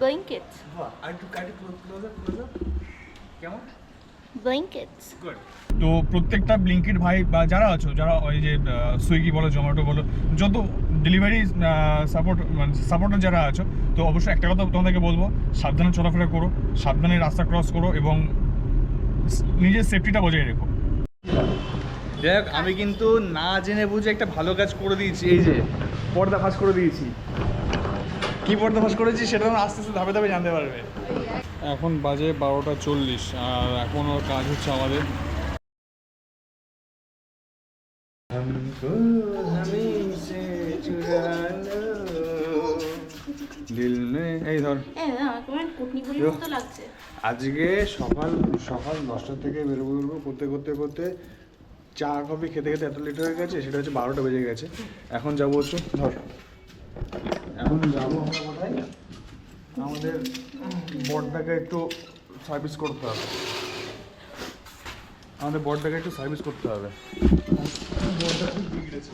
blankets. কেমন good তো প্রত্যেকটা ব্লিঙ্কিট ভাই বা যারা আছো যারা ওই যে সুইগি বলো জোম্যাটো বলো যত ডেলিভারি সাপোর্ট মানে সাপোর্টার যারা আছো তো অবশ্যই একটা কথা তোমাদেরকে বলব সাবধানে চলাফেরা করো সাবধানে রাস্তা ক্রস করো এবং নিজের সেফটিটা বজায় রেখো। যাই হোক আমি কিন্তু না জেনে বুঝে একটা ভালো কাজ করে দিয়েছি এই যে পর্দা ফাঁস করে দিয়েছি। কি পড়তে পাস করেছি সেটা তোমরা আস্তে আস্তে ধাপে ধাপে জানতে পারবে। এখন বাজে বারোটা চল্লিশ আর এখন ওর কাজ হচ্ছে আমাদের। আজকে সকাল সকাল দশটা থেকে বেরোবো বেরোবো করতে করতে করতে চা কফি খেতে খেতে এত লেট হয়ে গেছে সেটা হচ্ছে বারোটা বেজে গেছে। এখন যাব হচ্ছে ধর এখন যাব আমরা কোথায়? আমাদের বরটাকে একটু সার্ভিস করতে হবে। আমাদের বরটাকে একটু সার্ভিস করতে হবে। বরটা খুব বিগড়েছে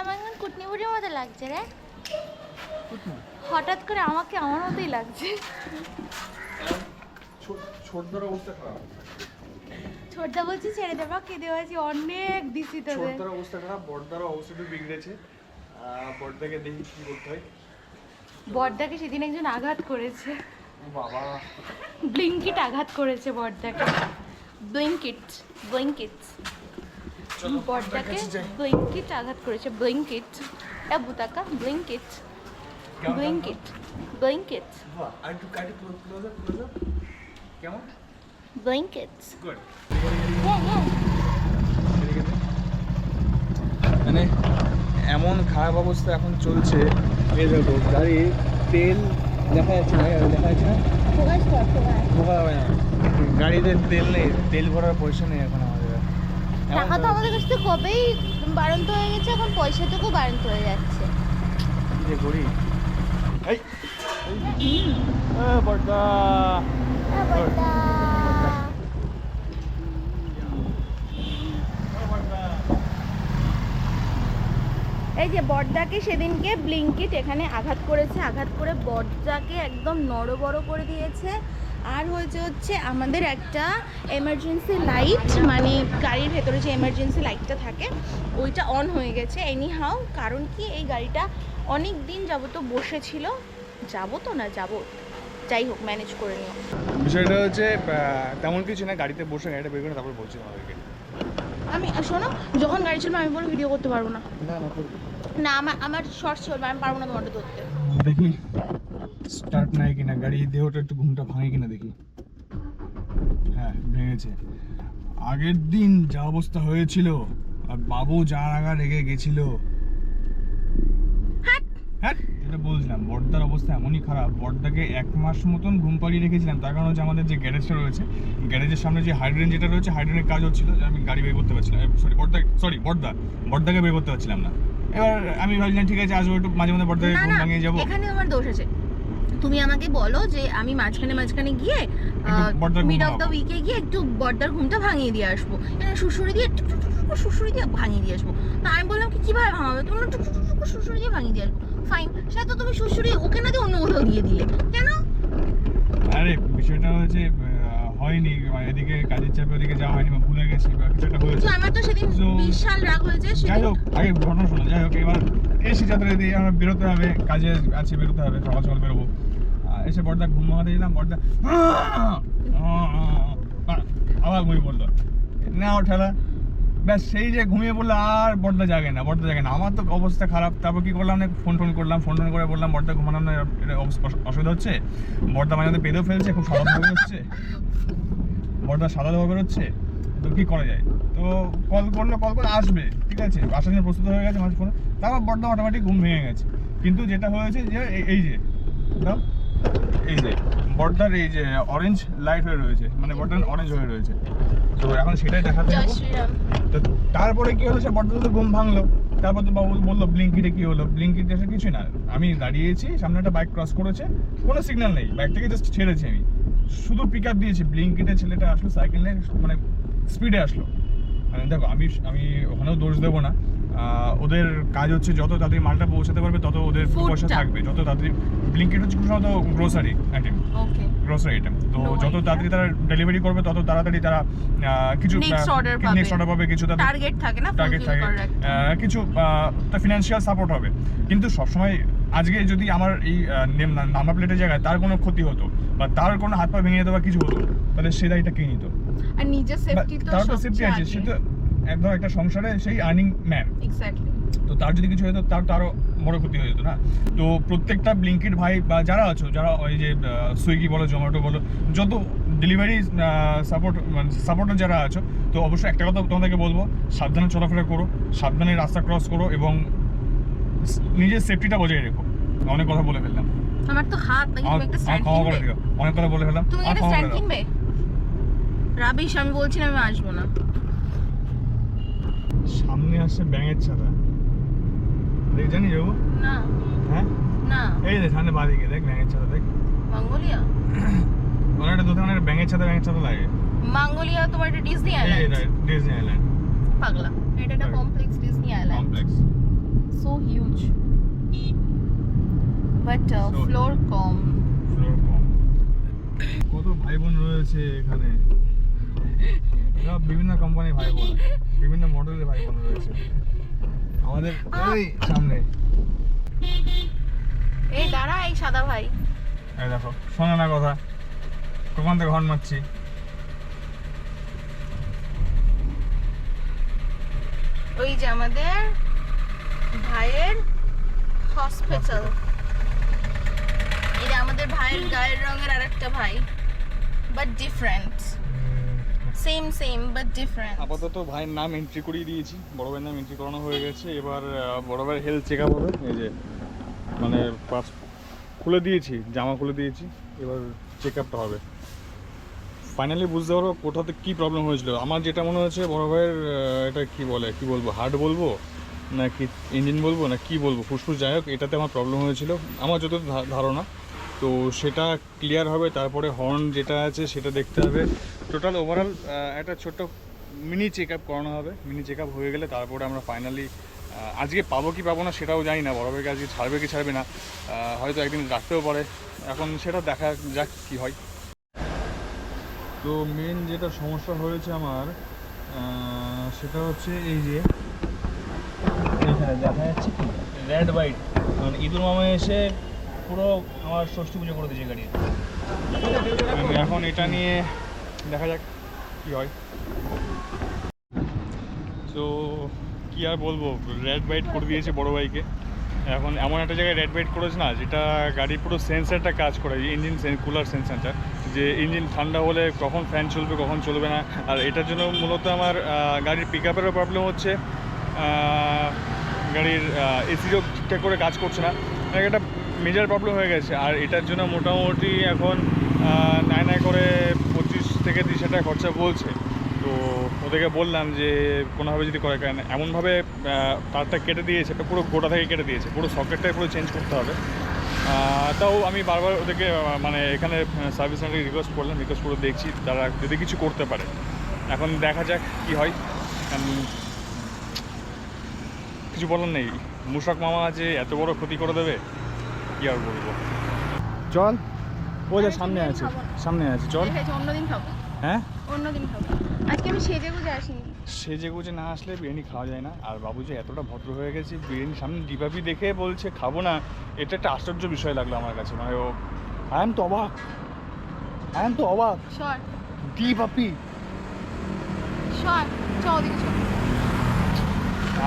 আমার এখন মতো লাগছে রে। হঠাৎ করে আমাকে আমার মতোই লাগছে। ছোটদার অবস্থা খারাপ। ছোটদা বলছি ছেড়ে দেবা কেঁদে বলছি অনেক দিছি তোদের ছোটদার অবস্থা খারাপ বড়দার অবস্থা একটু বিগড়েছে। বড়দাকে দেখি কি করতে হয়। বর্দাকে সেদিন একজন আঘাত করেছে। বাবা। ব্লিঙ্কিট আঘাত করেছে বর্দাকে ব্লিঙ্কিট ব্লিঙ্কিট। যাই। ব্লিঙ্কিট আঘাত করেছে। ব্লিঙ্কিট। এ বুতাকা ব্লিঙ্কিট। ব্লিঙ্কিট ব্লিঙ্কিট। কেমন? ব্লিঙ্কিট। গুড হ্যাঁ হ্যাঁ। মানে এমন খারাপ অবস্থা এখন চলছে। এই দেখো গাড়ি তেল দেখা যাচ্ছে না দেখা যাচ্ছে না? ঢোকা যাবে না। গাড়িতে তেল নেই তেল ভরার পয়সা নেই এখন আমাদের। টাকা তো আমাদের কাছে কবেই বাড়ন্ত হয়ে গেছে এখন পয়সাটুকু বাড়ন্ত হয়ে যাচ্ছে। যে করি? এই! এই। বড়দা এই যে বর্দাকে সেদিনকে ব্লিঙ্কিট এখানে আঘাত করেছে আঘাত করে বর্দাকে একদম নড়বড় করে দিয়েছে। আর হয়েছে হচ্ছে আমাদের একটা এমার্জেন্সি লাইট মানে গাড়ির ভেতরে যে এমার্জেন্সি লাইটটা থাকে ওইটা অন হয়ে গেছে। এনি হাও কারণ কি এই গাড়িটা অনেক দিন যাবত বসেছিল। যাব তো না যাব যাই হোক ম্যানেজ করে নিও। বিষয়টা হচ্ছে তেমন কিছু না গাড়িতে বসে গাড়িটা বের করে তারপর বলছি আমাদেরকে। আমি শোনো যখন গাড়ি চলবে আমি বলে ভিডিও করতে পারব না। না না। না আমার আমার শর্ট চলবে আমি পারব না তোমারটা ধরতে। দেখি স্টার্ট নাই কিনা গাড়ি দেহটা একটু ঘুমটা ভাঙে কিনা দেখি। হ্যাঁ ভেঙেছে। আগের দিন যা অবস্থা হয়েছিল আর বাবু যা রাগা রেগে গেছিল। হ্যাঁ যেটা বলছিলাম বর্দার অবস্থা এমনই খারাপ। বর্দাকে এক মাস মতন ঘুম পাড়িয়ে রেখেছিলাম। তার কারণ হচ্ছে আমাদের যে গ্যারেজটা রয়েছে গ্যারেজের সামনে যে হাইড্রেন যেটা রয়েছে হাইড্রেনের কাজ হচ্ছিল যে আমি গাড়ি বের করতে পারছিলাম সরি বর্দা সরি বর্দা বর্দাকে বের করতে পারছিলাম না। এবার আমি ভাবছিলাম ঠিক আছে আসব একটু মাঝে মাঝে না ঘুম ভাঙিয়ে যাব। এখানে তোমার দোষ আছে। তুমি আমাকে বলো যে আমি মাঝখানে মাঝখানে গিয়ে মিড অফ দ্য উইকে গিয়ে একটু বর্দার ঘুমটা ভাঙিয়ে দিয়ে আসব। শুশুরি দিয়ে টুক টুক টুক টুক করে শুশুরি দিয়ে ভাঙিয়ে দিয়ে আসব। তা আমি বললাম কি কীভাবে ভাঙাবে? তুমি বলল টুক টুক টুক টুক করে শুশুরি দিয়ে ভাঙিয়ে দিয়ে আসব। ফাইন সেটা তো তুমি শুশুরি ওকে না দিয়ে অন্য কোথাও দিয়ে দিলে। কেন? আরে বিষয়টা হচ্ছে হয়নি মানে এদিকে কাজের চাপে ওদিকে যাওয়া হয়নি বা ভুলে গেছি বা কিছু একটা হয়েছে। আমার তো সেদিন বিশাল রাগ হয়েছে যাই হোক আগে ঘটনা শোনো যাই হোক এবার এসি যাত্রা দিয়ে আমরা বেরোতে হবে কাজে আছে বেরোতে হবে সকাল সকাল বেরোবো। এসে বর্দা ঘুম ভাঙাতে গেলাম বর্দা আবার ঘুমিয়ে পড়ল। না ঠেলা। ব্যাস, সেই যে ঘুমিয়ে পড়ল আর বর্দা জাগে না বর্দা জাগে না। আমার তো অবস্থা খারাপ। তারপর কি করলাম? ফোন টোন করলাম, ফোন টোন করে বললাম বর্দা ঘুমানো অসুবিধা হচ্ছে? বর্দা মাঝে পেলেও ফেলছে, খুব ধোয়া হচ্ছে বর্দা সাদা ধোয়া বেরোচ্ছে। তো কি করা যায়? তো কল করল, কল করে আসবে, ঠিক আছে? আসার জন্য প্রস্তুত হয়ে গেছে আমার ফোনে তারপর বর্দা অটোমেটিক ঘুম ভেঙে গেছে। কিন্তু যেটা হয়েছে যে, এই- যে এই যে বর্দার এই যে অরেঞ্জ লাইট হয়ে রয়েছে মানে বর্দার অরেঞ্জ হয়ে রয়েছে। তো এখন সেটাই দেখাতে। তো তারপরে কি হলো সে বড্ড তো ঘুম ভাঙলো। তারপর তো বাবু বলল ব্লিঙ্কিটে কি হলো? ব্লিঙ্কিট এসে কিছুই না। আমি দাঁড়িয়েছি সামনে একটা বাইক ক্রস করেছে কোনো সিগন্যাল নেই। বাইকটাকে জাস্ট ছেড়েছি আমি। শুধু পিক আপ দিয়েছি। ব্লিঙ্কিটে ছেলেটা আসলো সাইকেল নিয়ে মানে স্পিডে আসলো। মানে দেখো আমি আমি ওখানেও দোষ দেবো না। ওদের কাজ হচ্ছে যত তাড়াতাড়ি মালটা পৌঁছাতে পারবে তত ওদের পয়সা থাকবে। যত তাড়াতাড়ি ব্লিঙ্কিট হচ্ছে সম্ভবত grocery item okay grocery item তো যত. তাড়াতাড়ি তারা ডেলিভারি করবে তত তাড়াতাড়ি তারা কিছু। নেক্সট অর্ডার পাবে। কিছু তাদের টার্গেট থাকে না টার্গেট থাকে। কিছু ফিনান্সিয়াল সাপোর্ট হবে। কিন্তু সবসময় আজকে যদি আমার এই নাম্বার প্লেটের জায়গায় তার কোনো ক্ষতি হতো বা তার কোনো হাত পা ভেঙে যেত বা কিছু হতো তাহলে সে দায়টা কে নিত? আর নিজের সেফটি তো তার তো সেফটি আছে সে তো একদম একটা সংসারে সেই আর্নিং ম্যান এক্স্যাক্টলি তো তার যদি কিছু হতো তার তো আরও বড় ক্ষতি হয়ে যেত না। তো প্রত্যেকটা ব্লিঙ্কিট ভাই বা যারা আছো যারা ওই যে সুইগি বলো জোম্যাটো বলো যত ডেলিভারি সাপোর্ট মানে সাপোর্টার যারা আছো তো অবশ্যই একটা কথা তোমাদেরকে বলব সাবধানে চলাফেরা করো সাবধানে রাস্তা ক্রস করো এবং নিজের সেফটিটা বজায় রেখো। অনেক কথা বলে ফেললাম। আমার তো হাত নাকি একটা স্ট্যান্ড অনেক কথা বলে ফেললাম। তুমি একটা স্ট্যান্ড কিনবে? রাবিশ আমি বলছি না আমি আসব না। সামনে আসছে ব্যাঙের ছাতা। দেখ জানি যাব না। হ্যাঁ? না। এই যে সামনে বাদিকে দেখ ব্যাঙের ছাতা দেখ। মঙ্গোলিয়া? ওরা একটা দোকানে একটা ব্যাঙের ছাতা ব্যাঙের ছাতা লাগে। মঙ্গোলিয়া তোমার একটা ডিজনি আইল্যান্ড ডিজনি আইল্যান্ড পাগলা। এটা একটা complex Disney island complex so huge but floor com floor কম কত ভাই বোন রয়েছে এখানে। সব বিভিন্ন কোম্পানির ভাই বোন বিভিন্ন মডেলের ভাই বোন রয়েছে। আমাদের এই সামনে। এই দাঁড়া এই সাদা ভাই। এই দেখো শোনো না কথা। কখন থেকে হর্ন মারছি? ওই যে আমাদের ভাইয়ের হসপিটাল যে আমাদের ভাইয়ের গায়ের রঙের আরেকটা ভাই but different same same but different আপাতত ভাইয়ের নাম এন্ট্রি করিয়ে দিয়েছি। বড় ভাইয়ের নাম এন্ট্রি করানো হয়ে গেছে। এবার বড় ভাইয়ের হেলথ চেক আপ হবে। এই যে মানে পাস খুলে দিয়েছি, জামা খুলে দিয়েছি। এবার চেক আপটা হবে। ফাইনালি বুঝতে পারব কোথাতে কী প্রবলেম হয়েছিল। আমার যেটা মনে হচ্ছে বড় ভাইয়ের এটা কি বলে, কি বলব হার্ট বলব, নাকি ইঞ্জিন বলব, না কি বলব, ফুসফুস যাই হোক, এটাতে আমার প্রবলেম হয়েছিল। আমার যত ধারণা তো সেটা ক্লিয়ার হবে তারপরে হর্ন যেটা আছে সেটা দেখতে হবে। টোটাল ওভারঅল একটা ছোট্ট মিনি চেক আপ করানো হবে। মিনি চেক আপ হয়ে গেলে তারপরে আমরা ফাইনালি আজকে পাবো কি পাবো না সেটাও জানি না বড় ভাইকে আজকে ছাড়বে কি ছাড়বে না হয়তো একদিন রাখতেও পারে। এখন সেটা দেখা যাক কি হয়। তো মেন যেটা সমস্যা হয়েছে আমার সেটা হচ্ছে এই যে দেখা যাচ্ছে রেড হোয়াইট মানে ইঁদুর মামা এসে পুরো আমার ষষ্ঠী পুজো করে দিয়েছে গাড়ি। এখন এটা নিয়ে দেখা যাক কি হয়। তো কি আর বলব? রেড বাইট করে দিয়েছে বড় ভাইকে। এখন এমন একটা জায়গায় রেড বাইট করেছে না, যেটা গাড়ির পুরো সেন্সারটা কাজ করে ইঞ্জিন কুলার সেন্সারটা যে ইঞ্জিন ঠান্ডা হলে কখন ফ্যান চলবে, কখন চলবে না। আর এটার জন্য মূলত আমার গাড়ির পিক আপেরও প্রবলেম হচ্ছে গাড়ির এসিও ঠিকঠাক করে কাজ করছে না। মানে একটা মেজর প্রবলেম হয়ে গেছে। আর এটার জন্য মোটামুটি এখন নাই নাই করে পঁচিশ থেকে তিরিশ হাজার খরচা বলছে। তো ওদেরকে বললাম যে, কোনোভাবে যদি করে, কারণ এমনভাবে তারটা কেটে দিয়েছে, এটা পুরো গোটা থেকে কেটে দিয়েছে, পুরো সকেটটাই পুরো চেঞ্জ করতে হবে। তাও আমি বারবার ওদেরকে মানে এখানে সার্ভিস সেন্টারে রিকোয়েস্ট করলাম রিকোয়েস্ট করে দেখছি, তারা যদি কিছু করতে পারে। এখন দেখা যাক কি হয়। কিছু বলার নেই। মুশাক মামা আছে এত বড় ক্ষতি করে দেবে কি আর বলব? চল। ও যা সামনে আছে সামনে আছে চল। অন্যদিন খাব। হ্যাঁ? অন্যদিন খাব। আজকে আমি সেজে গুজে আসিনি। সেজে গুজে না আসলে বিরিয়ানি খাওয়া যায় না। আর বাবু যে এতটা ভদ্র হয়ে গেছে বিরিয়ানি সামনে ডিপাপি দেখে বলছে খাব না। এটা একটা আশ্চর্য বিষয় লাগল আমার কাছে। মানে ও আই এম তো অবাক আই এম তো অবাক চ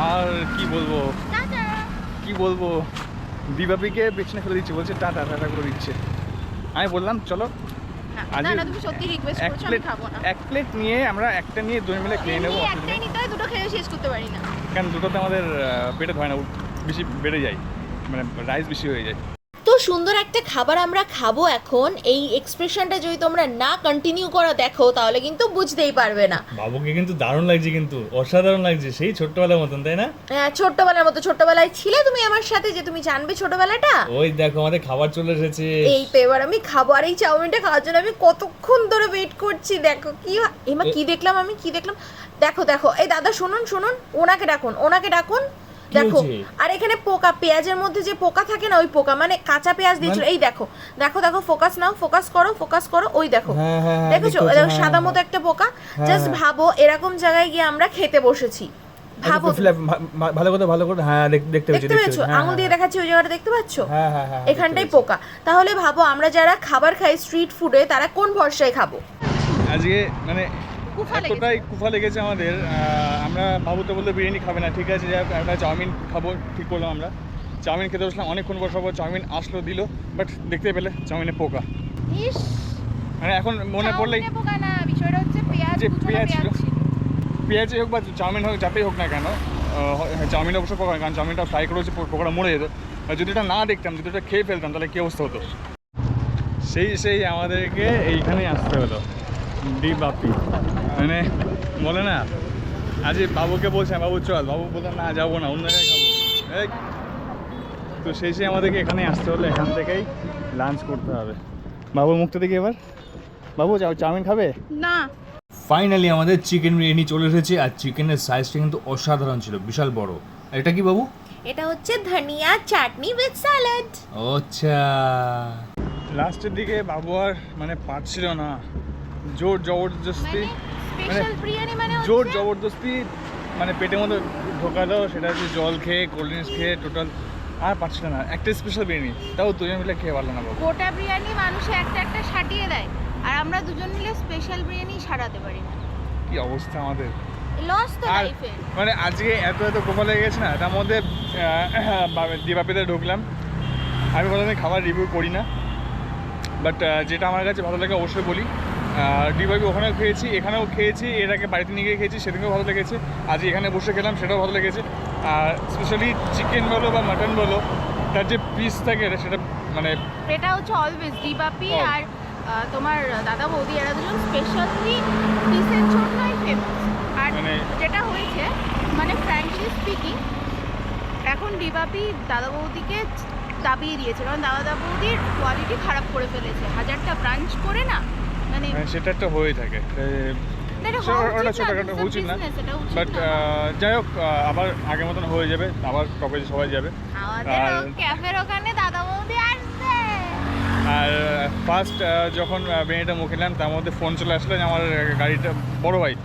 আর কি বলব? কি বলব? দিবাপিকে পেছনে ফেলে দিচ্ছে বলছে টাটা টাটা করে দিচ্ছে। আমি বললাম চলো। এক প্লেট নিয়ে আমরা একটা নিয়ে দুই মিলে খেয়ে নেব। দুটো খেয়ে শেষ করতে পারি না। কারণ দুটোতে আমাদের পেটে ধয় না বেশি বেড়ে যায় মানে রাইস বেশি হয়ে যায়। তো সুন্দর একটা খাবার আমরা খাব এখন এই এক্সপ্রেশনটা যদি তোমরা না কন্টিনিউ করা দেখো তাহলে কিন্তু বুঝতেই পারবে না। বাবুকে কিন্তু দারুণ লাগছে কিন্তু অসাধারণ লাগছে সেই ছোট্টবেলার মতন তাই না? হ্যাঁ ছোট্টবেলার মতো ছোট্টবেলায় ছিলে তুমি আমার সাথে যে তুমি জানবে ছোটবেলাটা ওই দেখো আমাদের খাবার চলে এসেছে। এই তো এবার আমি খাব আর এই চাউমিনটা খাওয়ার জন্য আমি কতক্ষণ ধরে ওয়েট করছি দেখো কি এমা কি দেখলাম আমি কি দেখলাম? দেখো দেখো এই দাদা শুনুন শুনুন ওনাকে ডাকুন ওনাকে ডাকুন। দেখো আর এখানে পোকা পেঁয়াজের মধ্যে যে পোকা থাকে না ওই পোকা মানে কাঁচা পেঁয়াজ দিয়েছিল এই দেখো দেখো দেখো ফোকাস নাও ফোকাস করো ফোকাস করো ওই দেখো। হ্যাঁ, হ্যাঁ, হ্যাঁ, দেখেছ? দেখো সাদা মতো একটা পোকা। জাস্ট। ভাবো এরকম জায়গায় গিয়ে আমরা খেতে বসেছি। ভাবো আচ্ছা, ফিলা- ভা- ভা- ভালো করে ভালো করে হ্যাঁ দেখতে দেখতে পেয়েছ? আঙুল দিয়ে দেখাচ্ছি ওই জায়গাটা দেখতে পাচ্ছ? হ্যাঁ হ্যাঁ হ্যাঁ এখানটাই পোকা। তাহলে ভাবো আমরা যারা খাবার খাই স্ট্রিট ফুডে তারা কোন ভরসায় খাব? আজকে মানে। এতটাই কুফা লেগেছে আমাদের। আমরা বাবুতে বলতে বিরিয়ানি খাবে না ঠিক আছে একটা চাউমিন খাব ঠিক করলাম আমরা। চাউমিন খেতে বসলাম অনেকক্ষণ বসাবো চাউমিন আসলো দিল বাট দেখতে পেলে চাউমিনে পোকা। মানে এখন মনে পড়লেই যে পেঁয়াজ ছিল। পেঁয়াজ পেঁয়াজই হোক বা চাউমিন হোক যাতেই হোক না কেন চাউমিন অবশ্য পোকা কারণ চাউমিনটা ফ্রাই করে হচ্ছে পোকাটা মরে যেত। আর যদি এটা না দেখতাম যদি এটা খেয়ে ফেলতাম তাহলে কী অবস্থা হতো? সেই সেই আমাদেরকে এইখানেই আসতে হলো। ডি বাপি মানে বলে না আজ বাবুকে বলছে বাবু চল বাবু বললাম না যাব না অন্য জায়গায় খাব। তো সেই সেই আমাদেরকে এখানেই আসতে হলে এখান থেকেই লাঞ্চ করতে হবে। বাবুর মুখটা দেখি এবার? বাবু যাও চাউমিন খাবে? না। ফাইনালি আমাদের চিকেন বিরিয়ানি চলে এসেছে আর চিকেনের সাইজটা কিন্তু অসাধারণ ছিল বিশাল বড়। আর এটা কি বাবু? এটা হচ্ছে ধনিয়া চাটনি উইথ স্যালাড আচ্ছা। লাস্টের দিকে বাবু আর মানে পারছিল না। জোর জবরদস্তি। মানে জোর জবরদস্তি মানে পেটের মধ্যে ঢোকালো সেটা হচ্ছে জল খেয়ে কোল্ড ড্রিঙ্কস খেয়ে টোটাল আর পারছিল না। একটা স্পেশাল বিরিয়ানি তাও দুজন মিলে খেয়ে পারল না গোটা বিরিয়ানি মানুষে একটা একটা সাটিয়ে দেয় আর আমরা দুজন মিলে স্পেশাল বিরিয়ানি সারাতে পারি না। কি অবস্থা আমাদের। লস তো আর লাইফের মানে আজকে এত এত কোপা লেগে গেছে না তার মধ্যে দিবাপিতে ঢুকলাম আমি প্রথমে খাবার রিভিউ করি না বাট যেটা আমার কাছে ভালো লাগে অবশ্যই বলি ডিবাবি ওখানেও খেয়েছি এখানেও খেয়েছি এর আগে বাড়িতে নিয়ে গিয়ে খেয়েছি সেদিনও ভালো লেগেছে। আজ এখানে বসে খেলাম সেটাও ভালো লেগেছে। আর স্পেশালি চিকেন বলো বা মাটন বলো তার যে পিস থাকে সেটা মানে এটা হচ্ছে অলওয়েজ ডিবাপি Oh. আর তোমার দাদা বৌদি এরা দুজন স্পেশালি পিসের জন্যই ফেমাস আর মানে- যেটা হয়েছে মানে ফ্র্যাঙ্কলি স্পিকিং এখন ডিবাপি দাদা বৌদিকে দাবিয়ে দিয়েছে। কারণ দাদা বৌদির কোয়ালিটি খারাপ করে ফেলেছে। হাজারটা ব্রাঞ্চ করে না মানে মানে সেটা একটা হয়ে থাকে। ওটা ছোটোখাটো উচিত না। বাট যাই হোক আবার আগের মতন হয়ে যাবে আবার টপে সবাই যাবে। আর- ক্যাফের ওখানে দাদা বৌদি আসবে। আর ফার্স্ট যখন বেনিটা মুখে নিলাম তার মধ্যে ফোন চলে আসলো যে আমার গাড়িটা বড় ভাই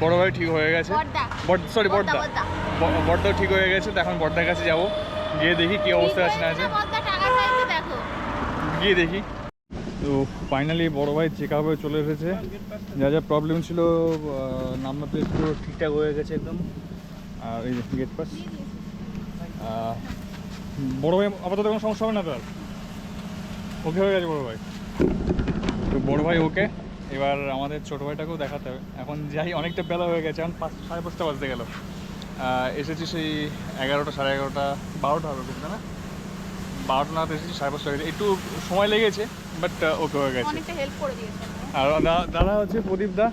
বড় ভাই ঠিক হয়ে গেছে। সরি বড়দা, বড়দা বড়দা। ব- বড়দাও ঠিক হয়ে গেছে তো এখন বড়দার কাছে যাব। গিয়ে দেখি কি অবস্থা আছে না আছে। গিয়ে দেখি। তো ফাইনালি বড় ভাই চেক আপে চলে এসেছে। যা যা প্রবলেম ছিল নাম্বার প্লেট পুরো ঠিকঠাক হয়ে গেছে একদম। আর এই গেট পাস বড় ভাই, আপাতত কোনো সমস্যা হবে না তো আর? ওকে হয়ে গেছে বড় ভাই। তো বড় ভাই ওকে এবার আমাদের ছোটো ভাইটাকেও দেখাতে হবে। এখন যাই, অনেকটা বেলা হয়ে গেছে, এখন পাঁচ, সাড়ে পাঁচটা বাজতে গেল। এসেছি সেই এগারোটা, সাড়ে এগারোটা, বারোটা হবে না? বারোটা নাগাদ এসেছি সাড়ে পাঁচটা হয়ে একটু সময় লেগেছে বাট ওকে হয়ে গেছে। অনেকটা হেল্প করে দিয়েছে। আর দা- দাদা হচ্ছে প্রদীপ দা।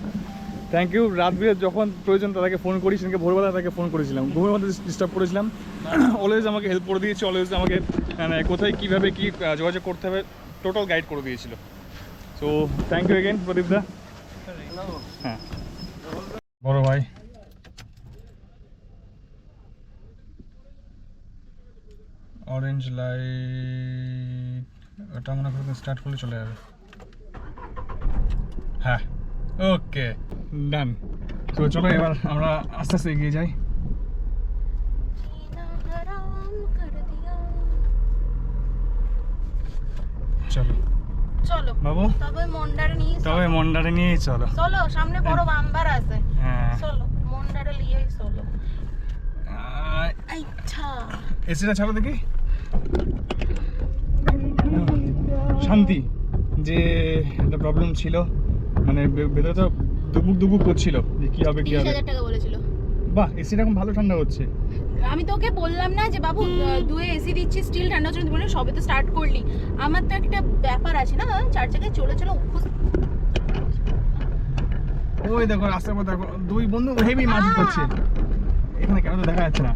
থ্যাংক ইউ রাত বিরে যখন প্রয়োজন তাদেরকে ফোন করি সেদিনকে ভোরবেলা তাকে ফোন করেছিলাম। ঘুমের মধ্যে ডিস্টার্ব করেছিলাম। অলওয়েজ আমাকে হেল্প করে দিয়েছে অলওয়েজ আমাকে মানে কোথায় কীভাবে কী যোগাযোগ করতে হবে টোটাল গাইড করে দিয়েছিল। So thank you again Pradip da. হ্যাঁ। বড় ভাই। অরেঞ্জ লাইট ওটা মনে করতে স্টার্ট করলে চলে যাবে। হ্যাঁ ওকে ডান তো চলো এবার আমরা আস্তে আস্তে এগিয়ে যাই। চলো। চলো বাবু? তবে মন্ডারে নিয়ে তবে মন্ডারে নিয়েই চলো। চলো সামনে বড় বাম্বার আছে। হ্যাঁ। চলো মন্ডারে নিয়েই চলো। আচ্ছা। এসিটা ছাড়ো দেখি। শান্তি যে একটা প্রবলেম ছিল মানে ভেতরে তো দুবুক দুবুক করছিল যে কি হবে কি হবে। টাকা বলেছিল। বাহ এসিটা এখন ভালো ঠান্ডা হচ্ছে। আমি তোকে বললাম না যে বাবু দুয়ে এসি দিচ্ছি স্টিল ঠান্ডা হচ্ছে। বললি সবে তো স্টার্ট করলি। আমার তো একটা ব্যাপার আছে না চার জায়গায় চলে চলে ওই দেখো রাস্তার দেখো দুই বন্ধু হেভি মাছ করছে। এখানে কেন তো দেখা যাচ্ছে না।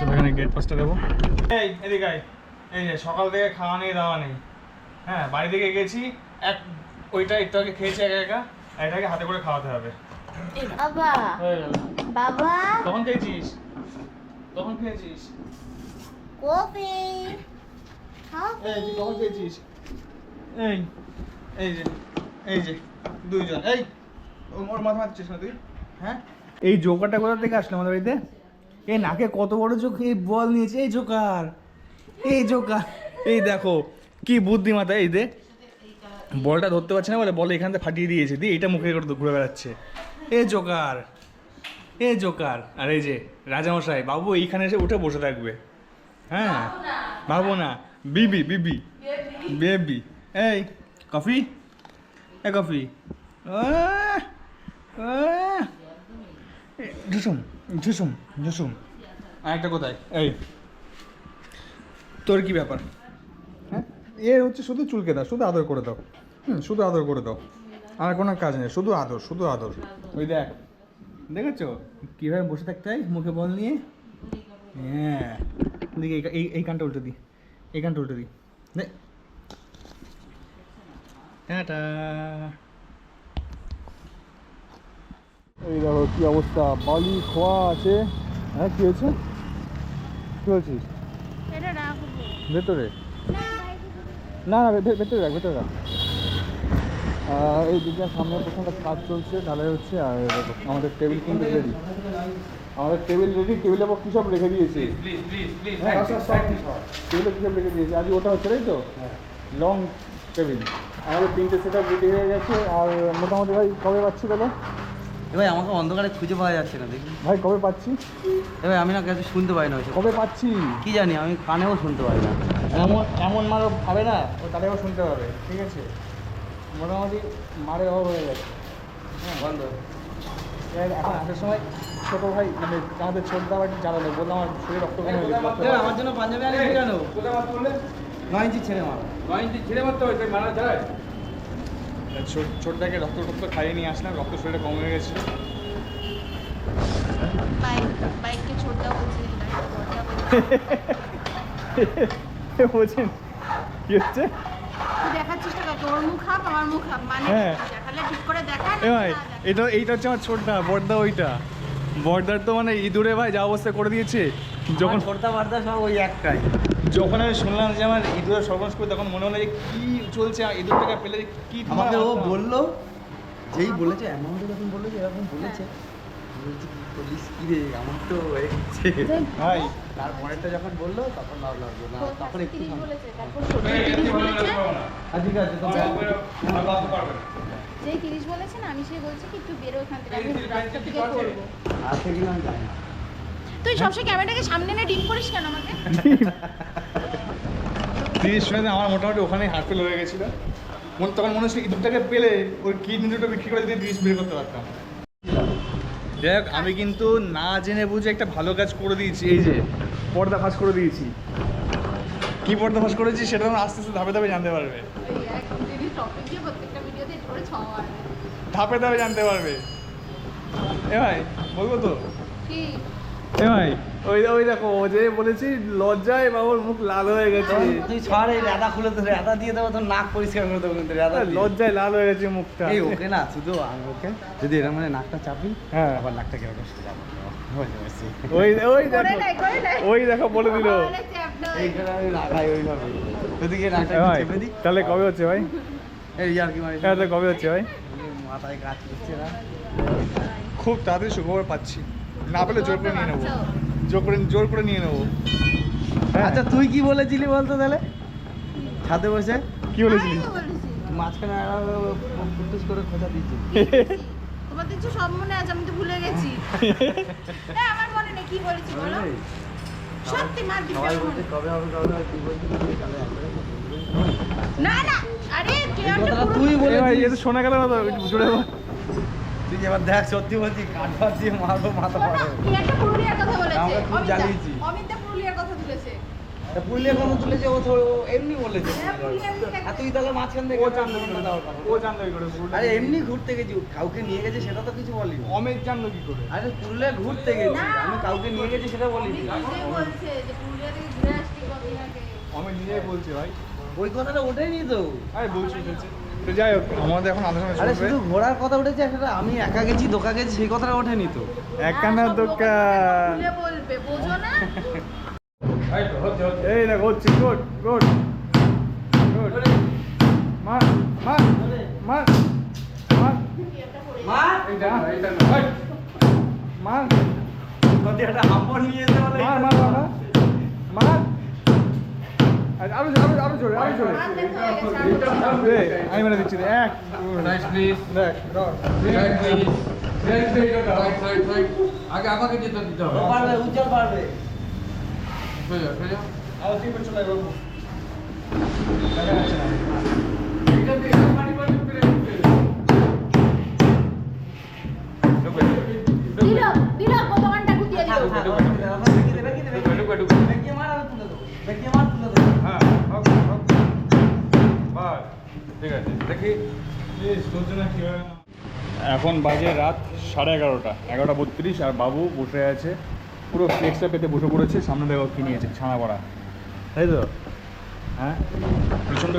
চলো এখানে গেট পাসটা দেবো এই এদিকে আয়। এই যে সকাল থেকে খাওয়া নেই দাওয়া নেই। হ্যাঁ বাড়ি থেকে গেছি এক ওইটা একটু আগে খেয়েছি একা একা এটাকে হাতে করে খাওয়াতে হবে। বাবা। হয়ে বাবা। কখন খেয়েছিস? কখন খেয়েছিস? কফি। এই তুই কখন খেয়েছিস? এই এই যে এই যে দুইজন। এই ওর মাথা মারছিস না তুই? হ্যাঁ? এই জোকারটা কোথা থেকে আসলো আমাদের বাড়িতে? এই নাকে কত বড় চোখ এই বল নিয়েছে, এই জোকার এই জোকার। এই দেখো, কি বুদ্ধিমাতা, এই দে। বলটা ধরতে পারছে না বলে বল এখান থেকে ফাটিয়ে দিয়েছে, দিয়ে এটা মুখে করে ঘুরে বেড়াচ্ছে। এ জোকার এ জোকার। আর এই যে, রাজামশাই, বাবু এইখানে এসে উঠে বসে থাকবে। হ্যাঁ ভাবো না। বিবি বিবি, বেবি। এই, কফি? এ কফি। ঝুসুম ঝুসুম ঝুসুম আর একটা কোথায়? এই। তোর কি ব্যাপার? হ্যাঁ? এ হচ্ছে শুধু চুলকে দাও শুধু আদর করে দাও। হুম শুধু আদর করে দাও। আর কোনো কাজ নেই শুধু আদর শুধু আদর। ওই দেখ দেখেছ? কীভাবে বসে থাকতে হয় মুখে বল নিয়ে? হ্যাঁ। দেখি এই- এই কানটা উল্টে দিই এই কানটা উল্টে দিই। টাটা। এই দেখো কি অবস্থা? বালি খোয়া আছে। হ্যাঁ কি হয়েছে? কি বলছিস? ভেতরে। না না ভেতরে রাখ ভেতরে রাখ। এই দিকে সামনে প্রথমটা কাজ চলছে ঢালাই হচ্ছে আর দেখো, আমাদের টেবিল কিন্তু রেডি আমাদের টেবিল রেডি টেবিলের উপর কী সব রেখে দিয়েছে? হ্যাঁ, টেবিলে কী সব রেখে দিয়েছে? আজ ওটা হচ্ছে তাই তো? লং টেবিল আমাদের তিনটে সেট আপ রেডি হয়ে গেছে আর মোটামুটি ভাই কবে পাচ্ছি তাহলে এবার আমাকে অন্ধকারে খুঁজে পাওয়া যাচ্ছে না দেখি। ভাই কবে পাচ্ছি? এবার আমি না কাছে শুনতে পাই না ওইসব। কবে পাচ্ছি? কি জানি আমি কানেও শুনতে পাই না। এমন এমন মারও পাবে না ও তাহলেও শুনতে পাবে ঠিক আছে? মোটামুটি মারে অভাব হয়ে গেছে। হ্যাঁ বন্ধ। এখন আসার সময় ছোটো ভাই মানে আমাদের ছোট দাবার জ্বালালো বললাম আমার শরীর রক্ত কমে গেছে আমার জন্য পাঞ্জাবি আনিস কেন? কোথায় মারতে বললে? নয় ইঞ্চি ছেড়ে মার। ছিঁড়ে মারতে হবে মারা যায়? ছোটটাকে রক্ত টক্ত খাইয়ে নিয়ে আসলাম রক্ত শরীরে কম হয়ে গেছিল। বলছেন কি হচ্ছে? মানে হ্যাঁ। এটা এইটা হচ্ছে আমার ছোটটা বর্দা ওইটা। বর্দার তো মানে ইঁদুরে ভাই যা অবস্থা করে দিয়েছে যখন যখন ছোটদা সব ওই একটাই। যখন আমি শুনলাম যে আমার ইঁদুরের সর্বনাশ করে তখন মনে হলো যে কি চলছে আর ইঁদুরটাকে পেলে কি আমাকে ও বলল যেই বলেছে অ্যামাউন্ট যখন বলল যে এরকম বলেছে আমি বলছি, কি করিস কি রে আমার তো হয়ে গেছে ভাই। তারপরেরটা যখন বলল তখন না তখন একটু তিরিশ বলেছে তারপর ছোট তিরিশ বলেছে? আচ্ছা, ঠিক আছে যেই তিরিশ বলেছে না আমি সেই বলছি কি তুই বেরো এখান থেকে আমি রাস্তা থেকে করব। আছে কিনা আমি জানি না। তুই সবসময় ক্যামেরাটাকে সামনে এনে ডিম করিস কেন আমাকে? তিরিশ মিনিট আমার মোটামুটি ওখানে হাত ফেল হয়ে গেছিল। মন- তখন মনে হচ্ছিল ইঁদুরটাকে পেলে ওই কিডনি দুটো বিক্রি করে দিয়ে তিরিশ বের করতে পারতাম। যাই হোক আমি কিন্তু না জেনে বুঝে একটা ভালো কাজ করে দিয়েছি। এই যে পর্দা ফাঁস করে দিয়েছি। কি পর্দা ফাঁস করেছি সেটা তোমরা আস্তে আস্তে ধাপে ধাপে জানতে পারবে। ধাপে ধাপে জানতে পারবে। এ ভাই বলব তো? কি? এ ভাই ওই ওই দেখো ও যে বলেছি লজ্জায় বাবুর মুখ লাল হয়ে গেছে। তুই ছাড় এই খুলে তো দিয়ে দেবো তোর নাক পরিষ্কার করে দেবো কিন্তু রেদা লজ্জায় লাল হয়ে গেছে মুখটা। এই ওকে না শুধু আমি ওকে। যদি এরকম মানে নাকটা চাপি হ্যাঁ। আবার নাকটা কেমন সোজা করে দেবো। বুঝতে পারছি। ওই ওই দেখো। ওই দেখো বলে দিল। তাহলে কবে হচ্ছে ভাই? এই মানে? হ্যাঁ তাহলে কবে হচ্ছে ভাই? মাথায় কাজ করছে না। খুব তাড়াতাড়ি সুখবর পাচ্ছি। না পেলে জোর করে নিয়ে নেব। জোর করে জোর করে নিয়ে নেব। হ্যাঁ, আচ্ছা তুই কি বলেছিলি বলতো তাহলে? ছাদে বসে? কি বলেছিলি। মাঝখানে ফুটুস করে খোঁজা দিয়েছি। তোমার দেখছ সব মনে আছে আমি তো ভুলে গেছি। না আমার মনে নেই কি বলেছি বলো? সত্যি মার দিতে সবাই আমার বলছে কবে হবে কবে হবে তুই বলছিস। না না আরে তো শোনা গেল না তো এবার দেখ সত্যি বলছি কাঠ ফাট দিয়ে মারবো মাথা বলেছে আমরা খুব অমিতা জ্বালিয়েছি। অমিতা পুরুলিয়ার কথা তুলেছে। তা পুরুলিয়া কোনো তুলেছে ও তো ও এমনি বলেছে। হ্যাঁ, আর তুই তাহলে মাঝখান থেকে ও জানলো ও জানলো কি করে আরে এমনি ঘুরতে গেছি কাউকে নিয়ে গেছে সেটা তো কিছু বলিনি। অমিত জানলো কি করে। আরে পুরুলিয়া ঘুরতে গেছি আমি কাউকে নিয়ে গেছি সেটা বলিনি। অমিত নিজেই বলছে ভাই। ওই কথাটা ওঠেনি তো। আরে বলছি বলছি। তো যাই হোক আমাদের এখন আলোচনা আরে শুধু ঘোড়ার কথা উঠেছে একটা আমি একা গেছি দোকা গেছি সেই কথাটা ওঠেনি তো। একখানা দোকান খুলে বলবে বোঝো না। এই দেখো হচ্ছে গুড গুড গুড মার মার মার মার মা। এইটা এইটা না মার মার মার মার মার আরে আরও আরও আরও জোরে আরও জোরে দে, আমি মানে দিচ্ছি এক। আগে আমাকে যেতে দিতে হবে। পারবে উজ্জ্বল পারবে। সোজা সোজা আরও তিন ঠিক আছে, দেখি। এখন বাজে রাত সাড়ে এগারোটা এগারোটা বত্রিশ, আর বাবু বসে আছে, পুরো ফ্লেক্সটা পেতে বসে পড়েছে, সামনে দেখো কি নিয়েছে ছানা পড়া। তাই তো? হ্যাঁ? প্রচণ্ড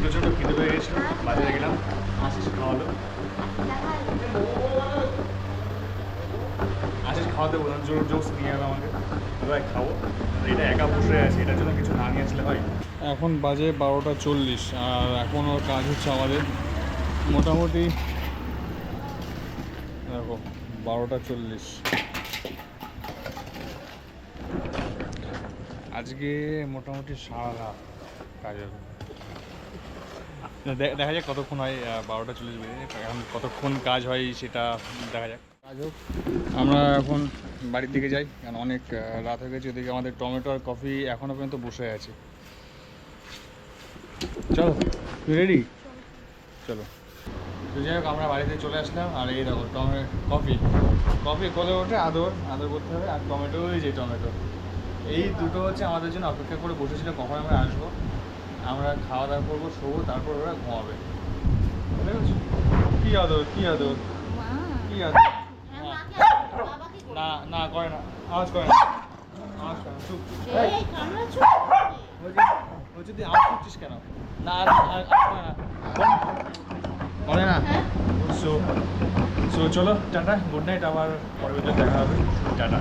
প্রচণ্ড খিদে পেয়ে গেছিল বাজারে গেলাম আশিস খাওয়ালো। আশিস খাওয়াতে বললাম জোর জোস নিয়ে এলো আমাকে খাব। এটা একা বসে আছে, এটার জন্য কিছু না নিয়ে হয়। এখন বাজে বারোটা চল্লিশ আর এখন ওর কাজ হচ্ছে আমাদের মোটামুটি দেখো বারোটা চল্লিশ। আজকে মোটামুটি সারা রাত কাজ দেখা যাক কতক্ষণ হয় বারোটা চল্লিশ বেজে এখন কতক্ষণ কাজ হয় সেটা দেখা যাক। কাজ হোক। আমরা এখন বাড়ির দিকে যাই কারণ অনেক রাত হয়ে গেছে ওদিকে আমাদের টমেটো আর কফি এখনও পর্যন্ত বসে আছে। চলো তুই রেডি চলো। তো যাই হোক আমরা বাড়িতে চলে আসলাম আর এই দেখো টমে কফি। কফি কলে ওঠে আদর আদর করতে হবে আর টমেটো ওই যে টমেটো। এই দুটো হচ্ছে আমাদের জন্য অপেক্ষা করে বসেছিল কখন আমরা আসব। আমরা খাওয়া দাওয়া করব শোবো তারপর ওরা ঘুমাবে? কি আদর কি আদর? কি আদর? হ্যাঁ। না। না করে না। আওয়াজ করে না। আওয়াজ করে না চুপ। বলছি যদি করছিস কেন? না আর না। সো সো চলো টাটা গুড নাইট আবার পরবর্তী দেখা হবে। টাটা।